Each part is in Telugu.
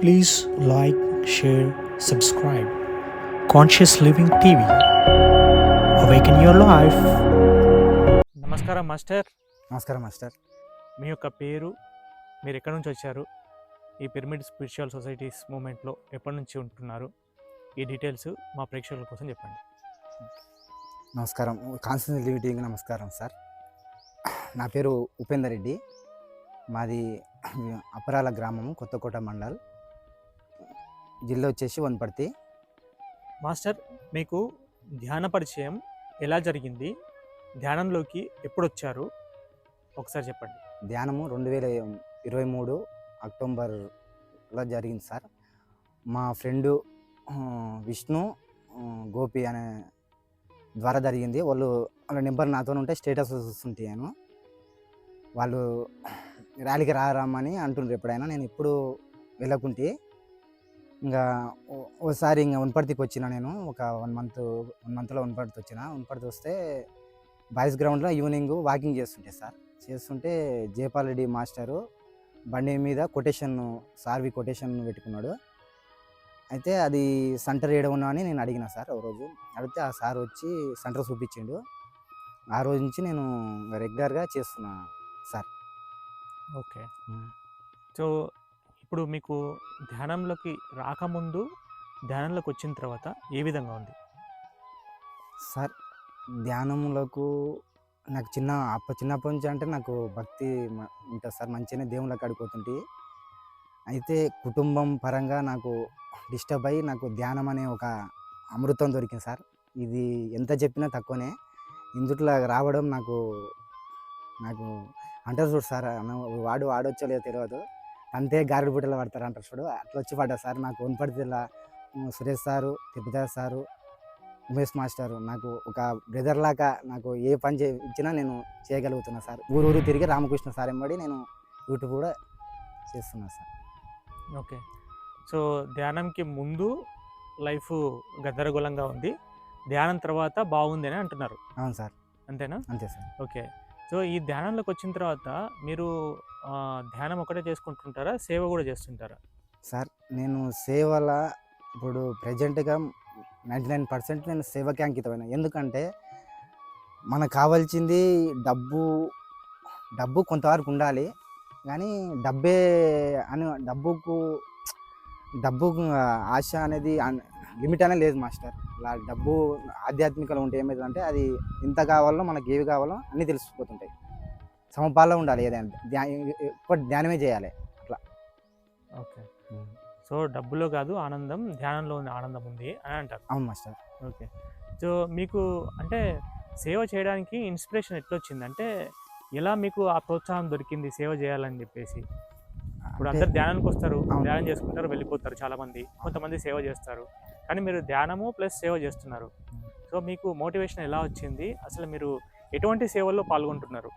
Please like, share, subscribe. Conscious Living TV. Awaken your life. నమస్కారం మాస్టర్. నమస్కారం మాస్టర్. మీ యొక్క పేరు మీరు ఎక్కడి నుంచి వచ్చారు? ఈ పిరమిడ్ స్పిరిచువల్ సొసైటీస్ మూమెంట్లో ఎప్పటి నుంచి ఉంటున్నారు? ఈ డీటెయిల్స్ మా ప్రేక్షకుల కోసం చెప్పండి. నమస్కారం. కాన్స్టెన్స్ లిమిటింగ్ నమస్కారం సార్. నా పేరు ఉపేందర్ రెడ్డి. మాది అపరాల గ్రామం కొత్తకోట మండల్. జిల్లా వచ్చేసి వనపర్తి. మాస్టర్ మీకు ధ్యాన పరిచయం ఎలా జరిగింది? ధ్యానంలోకి ఎప్పుడు వచ్చారు ఒకసారి చెప్పండి. ధ్యానము రెండు వేల ఇరవై మూడు అక్టోబర్లో జరిగింది సార్. మా ఫ్రెండు విష్ణు గోపి అనే ద్వారా జరిగింది. వాళ్ళు వాళ్ళ నెంబర్ నాతో ఉంటే స్టేటస్ చూస్తుంటే నేను వాళ్ళు ర్యాలీకి రారమ్మని అంటుండ్రు ఎప్పుడైనా. నేను ఇప్పుడు వెళ్ళకుంటే ఇంకా ఓసారి ఇంకా వనపర్తికి వచ్చిన నేను ఒక వన్ మంత్ వన్ మంత్లో వనపర్తి వచ్చిన. వనపర్తి వస్తే బాయ్స్ గ్రౌండ్లో ఈవినింగ్ వాకింగ్ చేస్తుంటే సార్. చేస్తుంటే జయపాల్ రెడ్డి మాస్టరు బండి మీద కొటేషన్ సార్వి కొటేషన్ పెట్టుకున్నాడు. అయితే అది సెంటర్ ఏడ ఉన్నా అని నేను అడిగిన సార్ ఓ రోజు. అడిగితే ఆ సార్ వచ్చి సెంటర్ చూపించిండు. ఆ రోజు నుంచి నేను రెగ్యులర్గా చేస్తున్నా సార్. ఓకే. సో ఇప్పుడు మీకు ధ్యానంలోకి రాకముందు ధ్యానంలోకి వచ్చిన తర్వాత ఏ విధంగా ఉంది? సార్ ధ్యానంలోకి నాకు చిన్న అప్ప చిన్నప్పటి నుంచి అంటే నాకు భక్తి ఉంటుంది సార్ మంచిగానే దేవుళ్ళకి అడుగుతుంటే అయితే కుటుంబం పరంగా నాకు డిస్టర్బ్ అయ్యి నాకు ధ్యానం అనే ఒక అమృతం దొరికింది సార్. ఇది ఎంత చెప్పినా తక్కువనే. ఇందుట్లో రావడం నాకు నాకు అంటారు చూడు సార్ వాడు వాడొచ్చో లేదో తెలియదు. అంతే గారెడు బుట్టలో పడతారు అంటారు చూడు. అట్లా వచ్చి పడ్డా సార్. నాకు వనపడితే ఇలా Suresh sir Tirupati sir Umesh master నాకు ఒక బ్రదర్ లాగా నాకు ఏ పని చే ఇచ్చినా నేను చేయగలుగుతున్నా సార్. ఊరు ఊరు తిరిగి రామకృష్ణ సార్ ఎంబడి నేను యూట్యూబ్ కూడా చేస్తున్నా సార్. ఓకే. సో ధ్యానంకి ముందు లైఫ్ గందరగోళంగా ఉంది. ధ్యానం తర్వాత బాగుంది అని అంటున్నారు. అవును సార్. అంతేనా? అంతే సార్. ఓకే. సో ఈ ధ్యానంలోకి వచ్చిన తర్వాత మీరు ధ్యానం ఒకటే చేసుకుంటుంటారా? సేవ కూడా చేస్తుంటారా? సార్ నేను సేవల ఇప్పుడు ప్రజెంట్గా నైంటీ నైన్ పర్సెంట్ నేను సేవకే అంకితమైన ఎందుకంటే మనకు కావాల్సింది డబ్బు డబ్బు కొంతవరకు ఉండాలి. కానీ డబ్బే అని డబ్బుకు డబ్బు ఆశ అనేది లిమిట్ అనేది లేదు మాస్టర్. ఇలా డబ్బు ఆధ్యాత్మికలో ఉంటే ఏమవుతుందంటే అది ఎంత కావాలో మనకి ఏవి కావాలో అన్నీ తెలిసిపోతుంటాయి. సమపాల్లో ఉండాలి ఏదైనా ధ్యా ఎక్కువ ధ్యానమే చేయాలి ఓకే. సో డబ్బులో కాదు ఆనందం ధ్యానంలో ఉంది ఆనందం ఉంది అని అంటారు. అవును మాస్టర్. ఓకే. సో మీకు అంటే సేవ చేయడానికి ఇన్స్పిరేషన్ ఎట్లా వచ్చింది అంటే ఎలా మీకు ఆ ప్రోత్సాహం దొరికింది సేవ చేయాలని చెప్పేసి? ఇప్పుడు అందరు ధ్యానానికి వస్తారు. ధ్యానం చేసుకుంటారు వెళ్ళిపోతారు చాలా మంది కొంతమంది సేవ చేస్తారు. కానీ మీరు ధ్యానము ప్లస్ సేవ చేస్తున్నారు. సో మీకు మోటివేషన్ ఎలా వచ్చింది? అసలు మీరు ఎటువంటి సేవల్లో పాల్గొంటున్నారు?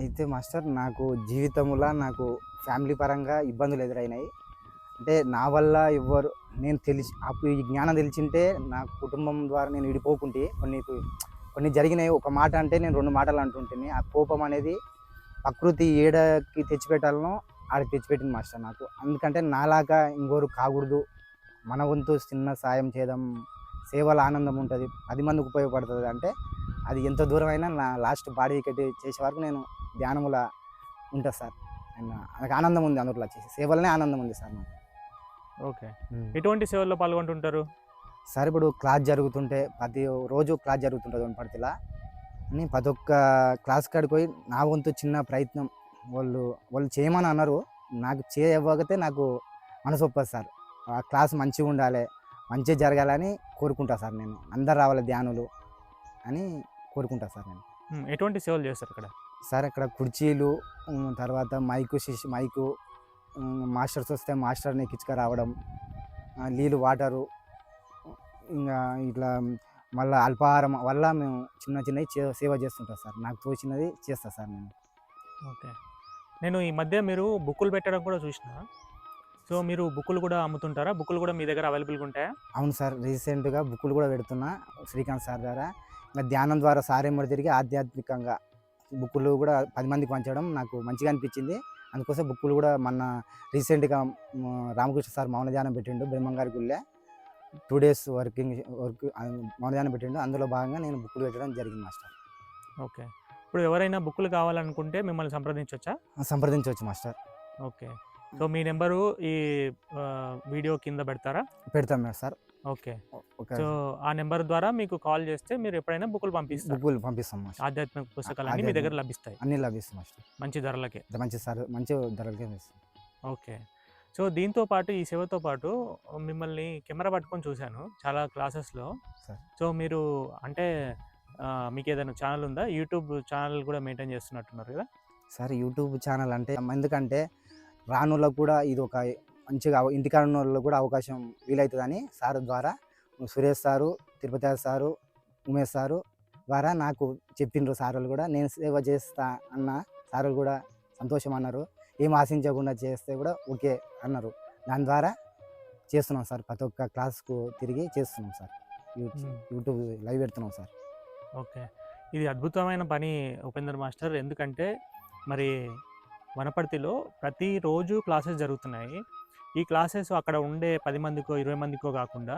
అయితే మాస్టర్ నాకు జీవితంలో నాకు ఫ్యామిలీ పరంగా ఇబ్బందులు ఎదురైనాయి. అంటే నా వల్ల ఎవ్వరు నేను తెలిసి అప్పుడు ఈ జ్ఞానం తెలిసింటే నా కుటుంబం ద్వారా నేను విడిపోకుంటే కొన్ని కొన్ని జరిగినాయి. ఒక మాట అంటే నేను రెండు మాటలు అంటుంటే ఆ కోపం అనేది ప్రకృతి ఏడకి తెచ్చిపెట్టాలనో ఆడికి తెచ్చిపెట్టింది మాస్టర్ నాకు. ఎందుకంటే నాలాగా ఇంకోరు కాకూడదు. మన వంతు చిన్న సాయం చేద్దాం సేవల ఆనందం ఉంటుంది పది మందికి ఉపయోగపడుతుంది అంటే అది ఎంత దూరం అయినా నా లాస్ట్ బాడీ వికెట్ చేసే వరకు నేను ధ్యానముల ఉంటుంది సార్. అండ్ నాకు ఆనందం ఉంది అందులో చేసి సేవలనే ఆనందం ఉంది సార్ నాకు. ఓకే. ఎటువంటి సేవల్లో పాల్గొంటుంటారు? సార్ ఇప్పుడు క్లాస్ జరుగుతుంటే ప్రతి రోజు క్లాస్ జరుగుతుంటుంది వనపర్తిలా అని ప్రతి ఒక్క క్లాస్ కాడికి పోయి నా వంతు చిన్న ప్రయత్నం వాళ్ళు వాళ్ళు చేయమని అన్నారు నాకు చేయకపోతే నాకు మనసు ఒప్పదు సార్. క్లాస్ మంచిగా ఉండాలి మంచిగా జరగాలని కోరుకుంటా సార్ నేను. అందరు రావాలి ధ్యానులు అని కోరుకుంటా సార్ నేను. ఎటువంటి సేవలు చేస్తారు ఇక్కడ సార్ అక్కడ కుర్చీలు తర్వాత మైకు శిష్ మైకు మాస్టర్స్ వస్తే మాస్టర్ని రావడం నీళ్ళు వాటరు ఇంకా ఇట్లా మళ్ళీ అల్పాహారం వల్ల మేము చిన్న చిన్నవి సేవ చేస్తుంటాం సార్. నాకు తోచినది చేస్తా సార్ నేను. ఓకే. నేను ఈ మధ్య మీరు బుక్కులు పెట్టడం కూడా చూసిన. సో మీరు బుక్కులు కూడా అమ్ముతుంటారా? బుక్కులు కూడా మీ దగ్గర అవైలబుల్గా ఉంటాయా? అవును సార్. రీసెంట్గా బుక్కులు కూడా పెడుతున్నా శ్రీకాంత్ సార్ ద్వారా. ఇంకా ధ్యానం ద్వారా సార్ ఏమడి తిరిగి ఆధ్యాత్మికంగా బుక్కులు కూడా పది మందికి పంచడం నాకు మంచిగా అనిపించింది. అందుకోసం బుక్కులు కూడా మొన్న రీసెంట్గా రామకృష్ణ సార్ మౌన ధ్యానం పెట్టిండు బ్రహ్మంగారి గుళ్ళే. టూ డేస్ వర్కింగ్ వర్క్ మౌన ధ్యానం పెట్టిండు. అందులో భాగంగా నేను బుక్కులు పెట్టడం జరిగింది మాస్టర్. ఓకే. ఇప్పుడు ఎవరైనా బుక్లు కావాలనుకుంటే మిమ్మల్ని సంప్రదించవచ్చా సంప్రదించవచ్చు మాస్టర్. ఓకే. సో మీ నెంబరు ఈ వీడియో కింద పెడతారా? పెడతాం మేడం సార్. ఓకే. సో ఆ నెంబర్ ద్వారా మీకు కాల్ చేస్తే మీరు ఎప్పుడైనా బుక్లు పంపిస్తారు. బుక్కులు పంపిస్తాం ఆధ్యాత్మిక పుస్తకాలన్నీ మీ దగ్గర లభిస్తాయి. అన్నీ లభిస్తాయి మంచి ధరలకే. మంచి సార్ మంచి ధరలకే ఓకే. సో దీంతో పాటు ఈ సేవతో పాటు మిమ్మల్ని కెమెరా పట్టుకొని చూశాను చాలా క్లాసెస్లో. సో మీరు అంటే మీకు ఏదైనా ఛానల్ ఉందా? యూట్యూబ్ ఛానల్ కూడా మెయింటైన్ చేస్తున్నట్టున్నారు కదా? సార్ యూట్యూబ్ ఛానల్ అంటే ఎందుకంటే రానులకు కూడా ఇది ఒక మంచిగా ఇంటికాడ కూడా అవకాశం వీలవుతుందని సార్ ద్వారా Suresh sir Tirupati sir Umesh sir ద్వారా నాకు చెప్పిండ్రు సార్లు కూడా. నేను సేవ చేస్తా అన్న సార్లు కూడా సంతోషం అన్నారు. ఏం ఆశించకుండా చేస్తే కూడా ఓకే అన్నారు. దాని ద్వారా చేస్తున్నాం సార్. ప్రతి ఒక్క క్లాస్కు తిరిగి చేస్తున్నాం సార్. యూట్యూబ్ లైవ్ పెడుతున్నాం సార్. ఓకే. ఇది అద్భుతమైన పని ఉపేందర్ మాస్టర్. ఎందుకంటే మరి వనపర్తిలో ప్రతిరోజు క్లాసెస్ జరుగుతున్నాయి. ఈ క్లాసెస్ అక్కడ ఉండే పది మందికో ఇరవై మందికో కాకుండా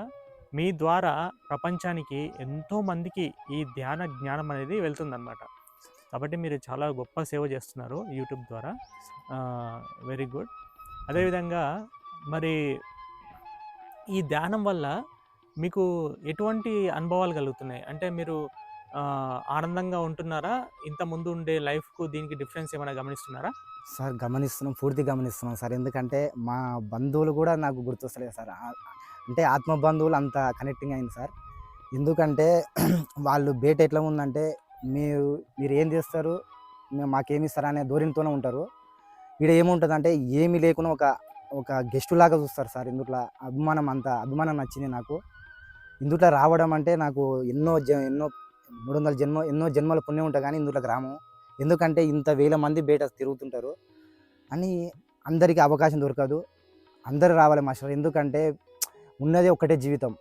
మీ ద్వారా ప్రపంచానికి ఎంతోమందికి ఈ ధ్యాన జ్ఞానం అనేది వెళ్తుందన్నమాట. కాబట్టి మీరు చాలా గొప్ప సేవ చేస్తున్నారు యూట్యూబ్ ద్వారా. Very good. అదేవిధంగా మరి ఈ ధ్యానం వల్ల మీకు ఎటువంటి అనుభవాలు కలుగుతున్నాయి? అంటే మీరు ఆనందంగా ఉంటున్నారా? ఇంత ముందు ఉండే లైఫ్కు దీనికి డిఫరెన్స్ ఏమైనా గమనిస్తున్నారా? సార్ గమనిస్తున్నాం. పూర్తి గమనిస్తున్నాం సార్. ఎందుకంటే మా బంధువులు కూడా నాకు గుర్తొస్తలేదు సార్. అంటే ఆత్మ బంధువులు అంత కనెక్టింగ్ అయింది సార్. ఎందుకంటే వాళ్ళు బేట ఎట్లా ఉందంటే మీరు మీరు ఏం చేస్తారు మాకేమిస్తారా మాకేమి ఇస్తారా అనే ధోరణితోనే ఉంటారు. ఇక్కడ ఏముంటుంది అంటే ఏమీ లేకుండా ఒక ఒక గెస్ట్ లాగా చూస్తారు సార్. ఇందుట్లో అభిమానం అంత అభిమానం నచ్చింది నాకు. ఇందుట్లో రావడం అంటే నాకు ఎన్నో జ ఎన్నో మూడు వందల జన్మ ఎన్నో జన్మల పుణ్యం ఉంటుంది కానీ ఇందులో గ్రామం. ఎందుకంటే ఇంత వేల మంది బయట తిరుగుతుంటారు. అని అందరికీ అవకాశం దొరకదు. అందరు రావాలి మాస్టర్. ఎందుకంటే ఉన్నదే ఒకటే జీవితం.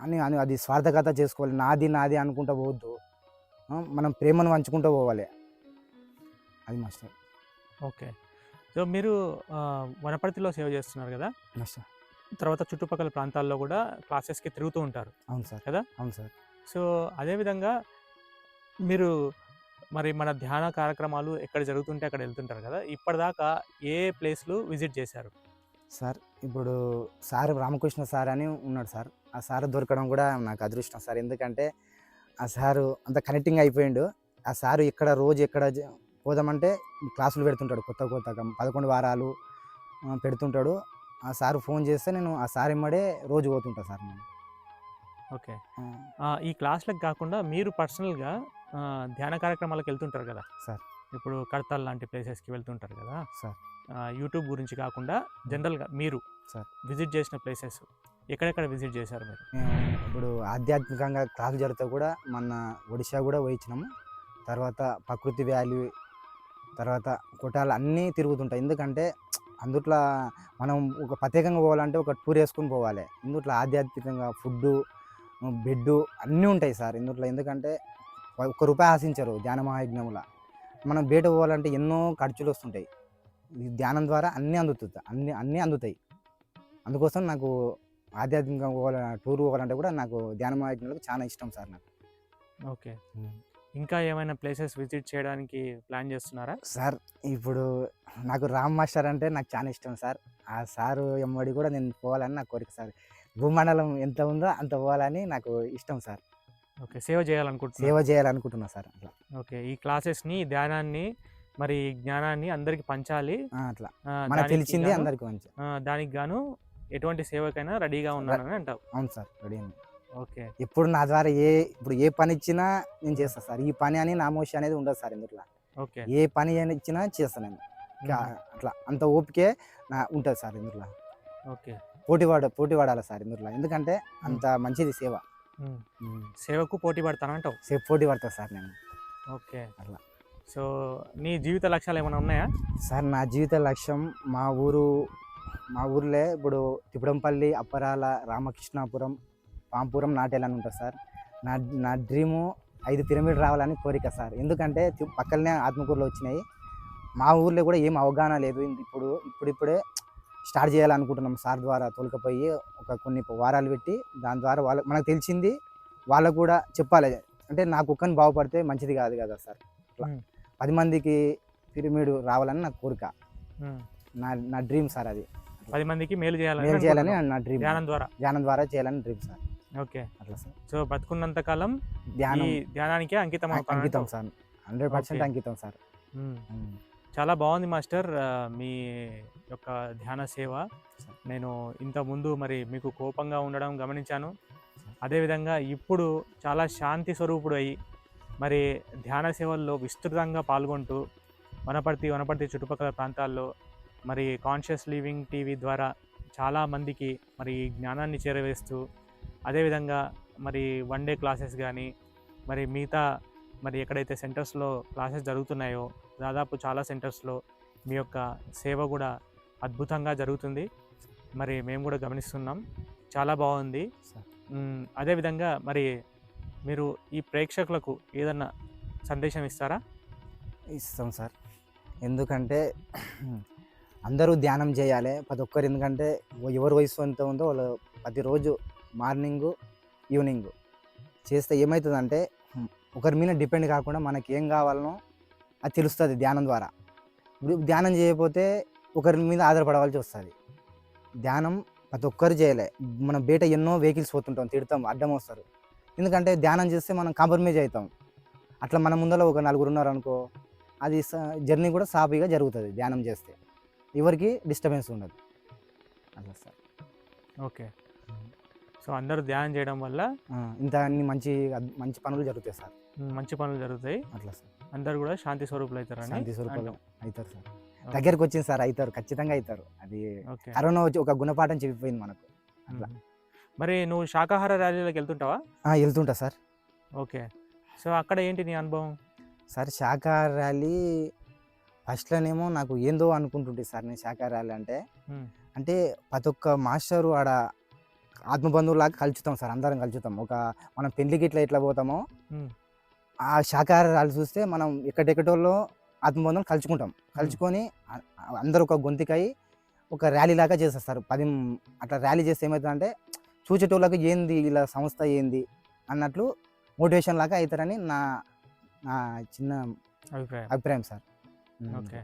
అని అని అది స్వార్థకత చేసుకోవాలి. నాది నాది అనుకుంటూ పోవద్దు. మనం ప్రేమను పంచుకుంటూ పోవాలి. అది మాస్టర్. ఓకే. సో మీరు వనపర్తిలో సేవ చేస్తున్నారు కదా? మాస్టర్. తర్వాత చుట్టుపక్కల ప్రాంతాల్లో కూడా క్లాసెస్కి తిరుగుతూ ఉంటారు. అవును సార్. కదా? అవును సార్. సో అదేవిధంగా మీరు మరి మన ధ్యాన కార్యక్రమాలు ఎక్కడ జరుగుతుంటే అక్కడ వెళ్తుంటారు కదా ఇప్పటిదాకా ఏ ప్లేస్లు విజిట్ చేశారు? సార్ ఇప్పుడు సార్ రామకృష్ణ సార్ అని ఉన్నాడు సార్. ఆ సార్ దొరకడం కూడా నాకు అదృష్టం సార్. ఎందుకంటే ఆ సారు అంత కనెక్టింగ్ అయిపోయిండు. ఆ సారు ఎక్కడ రోజు ఎక్కడ పోదామంటే క్లాసులు పెడుతుంటాడు కొత్త కొత్తగా. పదకొండు వారాలు పెడుతుంటాడు. ఆ సారు ఫోన్ చేస్తే నేను ఆ సార్ ఇమ్మడే రోజు పోతుంటా సార్ నేను. ఓకే. ఈ క్లాస్లకు కాకుండా మీరు పర్సనల్గా ధ్యాన కార్యక్రమాలకు వెళ్తుంటారు కదా? సార్. ఇప్పుడు కడతాల్ లాంటి ప్లేసెస్కి వెళ్తుంటారు కదా? సార్. యూట్యూబ్ గురించి కాకుండా జనరల్గా మీరు సార్. విజిట్ చేసిన ప్లేసెస్ ఎక్కడెక్కడ విజిట్ చేశారు మీరు? ఇప్పుడు ఆధ్యాత్మికంగా క్లాసులు జరిగితే కూడా మన ఒడిశా కూడా పోయించినాము తర్వాత ప్రకృతి వ్యాలీ తర్వాత కొట్టాలు అన్నీ తిరుగుతుంటాయి. ఎందుకంటే అందుట్లో మనం ఒక ప్రత్యేకంగా పోవాలంటే ఒక టూర్ వేసుకుని పోవాలి. ఇందుట్లో ఆధ్యాత్మికంగా ఫుడ్డు బెడ్ అన్నీ ఉంటాయి సార్ ఇందుట్లో ఎందుకంటే ఒక్క రూపాయి ఆశించరు ధ్యాన మహాయజ్ఞముల. మనం బయట పోవాలంటే ఎన్నో ఖర్చులు వస్తుంటాయి. ఈ ధ్యానం ద్వారా అన్నీ అందుతుంది అన్నీ అన్నీ అందుతాయి. అందుకోసం నాకు ఆధ్యాత్మికంగా పోవాల టూర్ పోవాలంటే కూడా నాకు ధ్యాన మహాయజ్ఞాలకు చాలా ఇష్టం సార్ నాకు. ఓకే. ఇంకా ఏమైనా ప్లేసెస్ విజిట్ చేయడానికి ప్లాన్ చేస్తున్నారా? సార్ ఇప్పుడు నాకు రామ్ మాస్టర్ అంటే నాకు చాలా ఇష్టం సార్. ఆ సారు ఎమ్మడి కూడా నేను పోవాలని నా కోరిక సార్. భూమండలం ఎంత ఉందో అంత పోవాలని నాకు ఇష్టం సార్. ఓకే సేవ చేయాలనుకుంటున్నా. సేవ చేయాలనుకుంటున్నా సార్ అట్లా. ఓకే ఈ క్లాసెస్ని ధ్యానాన్ని మరి జ్ఞానాన్ని అందరికి పంచాలి. అట్లా. మనకు తెలిసింది అందరికి దానికి గాను ఎటువంటి సేవకైనా రెడీగా ఉన్నానని అంటావు. అవును సార్ రెడీ ఓకే. ఇప్పుడు నా ద్వారా ఏ ఇప్పుడు ఏ పని ఇచ్చినా నేను చేస్తాను సార్. ఈ పని అని నామోషి అనేది ఉండదు సార్ ఇందులో. ఓకే. ఏ పని అని ఇచ్చినా చేస్తాను నేను. అట్లా. అంత ఓపికే నా ఉంటుంది సార్ ఇందులో. ఓకే. పోటీ పడ పోటీ పడాలి సార్ ఇందులో. ఎందుకంటే అంత మంచిది సేవ. సేవకు పోటీ పడతానంటావు? సేవ పోటీ పడతా సార్ నేను. ఓకే. అట్లా. సో నీ జీవిత లక్ష్యాలు ఏమైనా ఉన్నాయా? సార్ నా జీవిత లక్ష్యం మా ఊరు మా ఊర్లో ఇప్పుడు తిప్పడంపల్లి అప్పరాల రామకృష్ణాపురం పాంపురం నాటేయాలని ఉంటుంది సార్. నా నా డ్రీము ఐదు పిరమిడ్ రావాలని కోరిక సార్. ఎందుకంటే పక్కనే ఆత్మకూరులో వచ్చినాయి. మా ఊర్లో కూడా ఏం అవగాహన లేదు. ఇప్పుడు ఇప్పుడిప్పుడే స్టార్ట్ చేయాలనుకుంటున్నాం సార్ ద్వారా తోలుకపోయి ఒక కొన్ని వారాలు పెట్టి దాని ద్వారా వాళ్ళ మనకు తెలిసింది వాళ్ళకు కూడా చెప్పాలి. అంటే నా కుక్కని బాగుపడితే మంచిది కాదు కదా సార్. పది మందికి పిరమిడ్ రావాలని నా కోరిక. నా నా డ్రీమ్ సార్ అది. పది మందికి మేలు చేయాలని నేను చేయాలని. నా డ్రీమ్. ధ్యానం ద్వారా. ధ్యానం ద్వారా చేయాలని డ్రీమ్ సార్. ఓకే. అట్లా సార్. సో బతుకున్నంత కాలం ధ్యానం. ధ్యానానికే అంకితం అంకితం. సార్. Hundred percent. అంకితం సార్. చాలా బాగుంది మాస్టర్. మీ యొక్క ధ్యాన సేవ. నేను ఇంతకుముందు మరి మీకు కోపంగా ఉండడం గమనించాను. అదేవిధంగా ఇప్పుడు చాలా శాంతి స్వరూపుడు అయ్యి మరి ధ్యాన సేవల్లో విస్తృతంగా పాల్గొంటూ వనపర్తి వనపర్తి చుట్టుపక్కల ప్రాంతాల్లో మరి కాన్షియస్ లివింగ్ టీవీ ద్వారా చాలా మందికి మరి జ్ఞానాన్ని చేరవేస్తూ అదేవిధంగా మరి వన్ డే క్లాసెస్ కానీ మరి మిగతా మరి ఎక్కడైతే సెంటర్స్లో క్లాసెస్ జరుగుతున్నాయో దాదాపు చాలా సెంటర్స్లో మీ యొక్క సేవ కూడా అద్భుతంగా జరుగుతుంది. మరి మేము కూడా గమనిస్తున్నాం. చాలా బాగుంది. అదేవిధంగా మరి మీరు ఈ ప్రేక్షకులకు ఏదన్నా సందేశం ఇస్తారా? ఇస్తాం సార్. ఎందుకంటే అందరూ ధ్యానం చేయాలి. ప్రతి ఒక్కరు ఎందుకంటే ఎవరి వయసు ఎంత ఉందో వాళ్ళు ప్రతిరోజు మార్నింగ్ ఈవినింగ్ చేస్తే ఏమవుతుందంటే ఒకరి మీద డిపెండ్ కాకుండా మనకి ఏం కావాలనో అది తెలుస్తుంది ధ్యానం ద్వారా. ఇప్పుడు ధ్యానం చేయకపోతే ఒకరి మీద ఆధారపడవలసి వస్తుంది. ధ్యానం ప్రతి ఒక్కరు చేయలే. మనం బయట ఎన్నో వెహికల్స్ పోతుంటాం తిడతాం అడ్డం వస్తారు. ఎందుకంటే ధ్యానం చేస్తే మనం కాంప్రమైజ్ అవుతాం. అట్లా మన ముందర ఒక నలుగురు ఉన్నారు అనుకో అది జర్నీ కూడా సాఫీగా జరుగుతుంది ధ్యానం చేస్తే. ఎవరికి డిస్టర్బెన్స్ ఉండదు. అట్లా సార్. ఓకే. సో అందరూ ధ్యానం చేయడం వల్ల ఇంత అన్ని మంచి మంచి పనులు జరుగుతాయి సార్. మంచి పనులు జరుగుతాయి. అట్లా సార్. అందరూ కూడా శాంతి స్వరూపులు అవుతారని శాంతి స్వరూపాలు. అవుతారు సార్. దగ్గరికి వచ్చింది సార్ అవుతారు ఖచ్చితంగా అవుతారు అది కరోనా వచ్చి ఒక గుణపాఠం చెప్పిపోయింది మనకు. అట్లా. మరి నువ్వు శాకాహార ర్యాలీలకు వెళ్తుంటావా? వెళ్తుంటా సార్. ఓకే. సో అక్కడ ఏంటి నీ అనుభవం? సార్ శాఖాహార ర్యాలీ ఫస్ట్లోనేమో నాకు ఏందో అనుకుంటుంటే సార్ నేను శాఖాహార ర్యాలీ అంటే. అంటే ప్రతి ఒక్క మాస్టరు ఆడ ఆత్మబంధువులాగా కలుచుతాం సార్ అందరం కలుచుతాం. ఒక మనం పెళ్ళికి ఇట్లా ఎట్లా పోతామో. ఆ శాఖాహార ర్యాలీ చూస్తే మనం ఎక్కడెక్కడోళ్ళో ఆత్మబంధువులు కలుచుకుంటాం. కలుచుకొని అందరూ ఒక గొంతుకై ఒక ర్యాలీ లాగా చేసేస్తారు. పది అట్లా ర్యాలీ చేస్తే ఏమవుతుందంటే చూసేటోళ్ళకి ఏంది ఇలా సంస్థ ఏంది అన్నట్లు మోటివేషన్ లాగా అవుతారని నా నా చిన్న అభిప్రాయం. అభిప్రాయం సార్. ఓకే.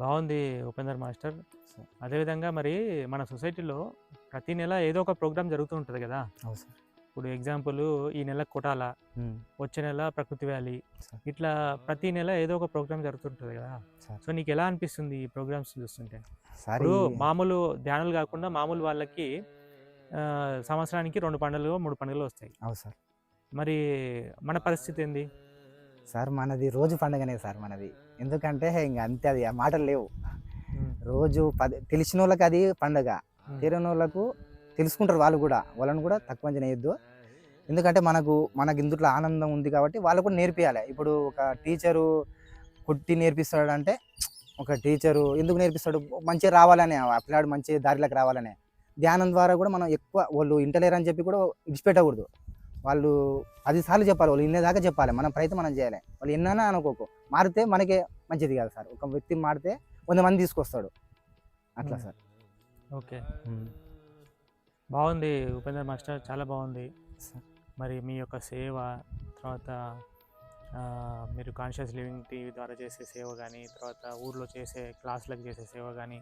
బాగుంది ఉపేందర్ మాస్టర్. అదేవిధంగా మరి మన సొసైటీలో ప్రతి నెల ఏదో ఒక ప్రోగ్రామ్ జరుగుతూ ఉంటుంది కదా? అవును సార్. ఇప్పుడు ఎగ్జాంపుల్ ఈ నెల కొటాల. వచ్చే నెల ప్రకృతి వ్యాలీ. ఇట్లా ప్రతి నెల ఏదో ఒక ప్రోగ్రామ్ జరుగుతుంటుంది కదా. సో నీకు ఎలా అనిపిస్తుంది ఈ ప్రోగ్రామ్స్ చూస్తుంటే సార్ ఇప్పుడు మామూలు ధ్యానాలు కాకుండా మామూలు వాళ్ళకి సంవత్సరానికి రెండు పండుగలు మూడు పండుగలు వస్తాయి అవును సార్ మరి మన పరిస్థితి ఏంది సార్ మనది రోజు పండుగనే సార్ మనది ఎందుకంటే ఇంకా అంతే అది ఆ మాటలు లేవు. రోజు పది తెలిసిన వాళ్ళకి అది పండుగ. తెలియని వాళ్ళకు తెలుసుకుంటారు వాళ్ళు కూడా. వాళ్ళని కూడా తక్కువ అంచనా వేయద్దు. ఎందుకంటే మనకు మనకు ఇందులో ఆనందం ఉంది కాబట్టి వాళ్ళు కూడా నేర్పియాలి. ఇప్పుడు ఒక టీచరు కొట్టి నేర్పిస్తాడు అంటే ఒక టీచరు ఎందుకు నేర్పిస్తాడు? మంచిగా రావాలనే ఆ పిల్లాడు మంచి దారిలోకి రావాలనే. ధ్యానం ద్వారా కూడా మనం ఎక్కువ వాళ్ళు ఇంటలేరు అని చెప్పి కూడా విడిచిపెట్టకూడదు. వాళ్ళు పదిసార్లు చెప్పాలి వాళ్ళు ఇన్నేదాకా చెప్పాలి. మన ప్రయత్నం మనం చేయాలి. వాళ్ళు ఎన్నైనా అనుకోకు. మారితే మనకే మంచిది కాదు సార్. ఒక వ్యక్తి మారితే వంద మంది తీసుకొస్తాడు. అట్లా. సార్. ఓకే. బాగుంది ఉపేందర్ మాస్టర్ చాలా బాగుంది. మరి మీ యొక్క సేవ తర్వాత మీరు కాన్షియస్ లివింగ్ టీవీ ద్వారా చేసే సేవ కానీ తర్వాత ఊర్లో చేసే క్లాసులకు చేసే సేవ కానీ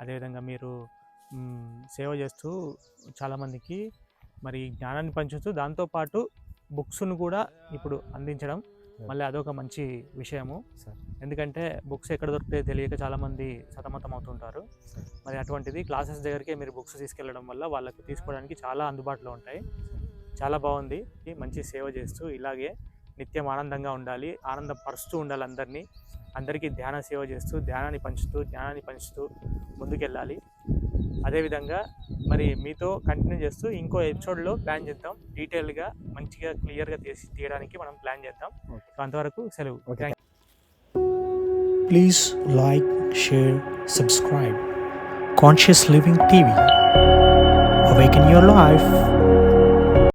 అదేవిధంగా మీరు సేవ చేస్తూ చాలామందికి మరి జ్ఞానాన్ని పంచుతూ దాంతోపాటు బుక్స్ను కూడా ఇప్పుడు అందించడం మళ్ళీ అదొక మంచి విషయము సార్. ఎందుకంటే బుక్స్ ఎక్కడ దొరికితే తెలియక చాలామంది సతమతం అవుతుంటారు. మరి అటువంటిది క్లాసెస్ దగ్గరికే మీరు బుక్స్ తీసుకెళ్ళడం వల్ల వాళ్ళకి తీసుకోవడానికి చాలా అందుబాటులో ఉంటాయి. చాలా బాగుంది. మంచి సేవ చేస్తూ ఇలాగే నిత్యం ఆనందంగా ఉండాలి ఆనందపరుస్తూ ఉండాలి అందరినీ. అందరికీ ధ్యాన సేవ చేస్తూ ధ్యానాన్ని పంచుతూ జ్ఞానాన్ని పంచుతూ ముందుకెళ్ళాలి. అదేవిధంగా మరి మీతో కంటిన్యూ చేస్తూ ఇంకో ఎపిసోడ్లో ప్లాన్ చేద్దాం. డీటెయిల్గా మంచిగా క్లియర్గా తీసి తీయడానికి మనం ప్లాన్ చేద్దాం. అంతవరకు సెలవు. Okay. Please like, share, subscribe. Conscious Living TV. Awaken your life.